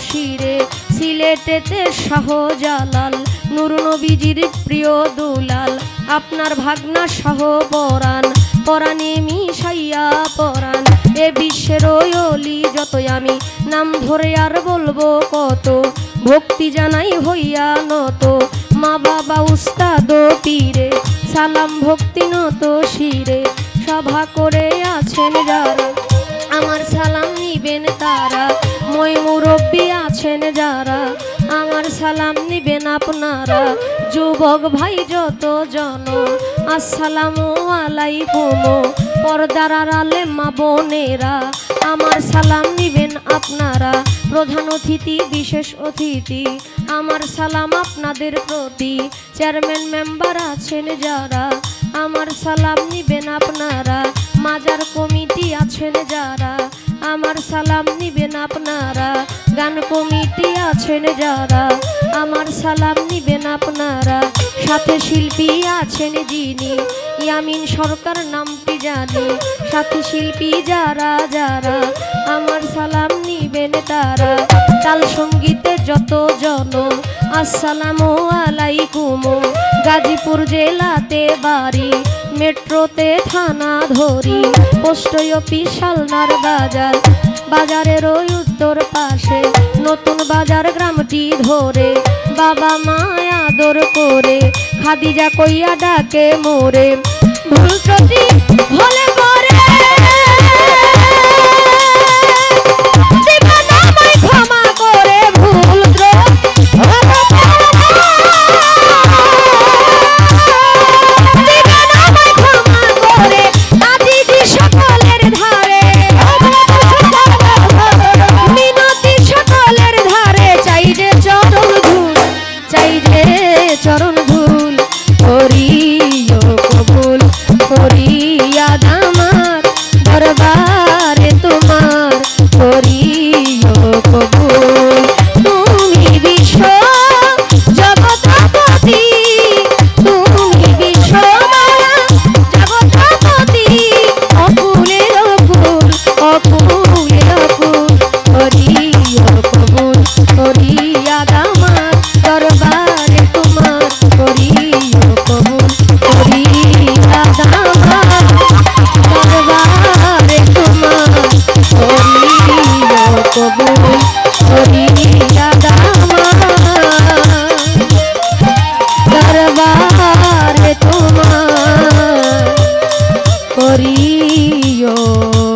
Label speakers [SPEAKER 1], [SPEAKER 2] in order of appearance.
[SPEAKER 1] শিরে, সিলেটেতে শাহজালাল, নুর নবীজির প্রিয় দুলাল। আপনার ভাগনা সহ পরাণ, পরাণে মিশাইয়া পরাণ। এ বিশ্বের অলি যতই আমি, নাম ধরে আর বলব কত? ভক্তি জানাই হইয়া নত। মা বাবা, উস্তাদ পীরে, সালাম ভক্তি নত শিরে। সভা করে আছেন যারা, আমার সালাম নিবেন তারা। নিবেন আপনারা? যুবক ভাই, যত জন, আসসালামু আলাইকুম। পর্দার আলে মা বোনেরা, আমার সালাম নিবেন আপনারা। প্রধান অতিথি, বিশেষ অতিথি, আমার সালাম আপনাদের প্রতি। চেয়ারম্যান, মেম্বার আছেন যারা, আমার সালাম নিবেন আপনারা। মাজার কমিটি আছেন যারা, আমার সালাম নিবেন আপনারা। গান কমিটি আছেন যারা, আমার সালাম নিবেন আপনারা। সাথে শিল্পী আছেন যিনি, ইয়ামিন সরকার নামটি জানি। সাথী শিল্পী যারা যারা, আমার সালাম নিবেন তারা। তাল সঙ্গীতে যত জন, আসসালামু আলাইকুম। গাজীপুর জেলাতে বাড়ি মেট্রোতে থানা ধরি পোস্ট অফিস শালনার বাজার। বাজারের ওই উত্তর পাশে নতুন বাজার গ্রামটি ধরে। বাবা মা আদর করে, খাদিজা কইয়া ডাকে মোরে। ভুল প্রতি হলে চরণ ভুল 有。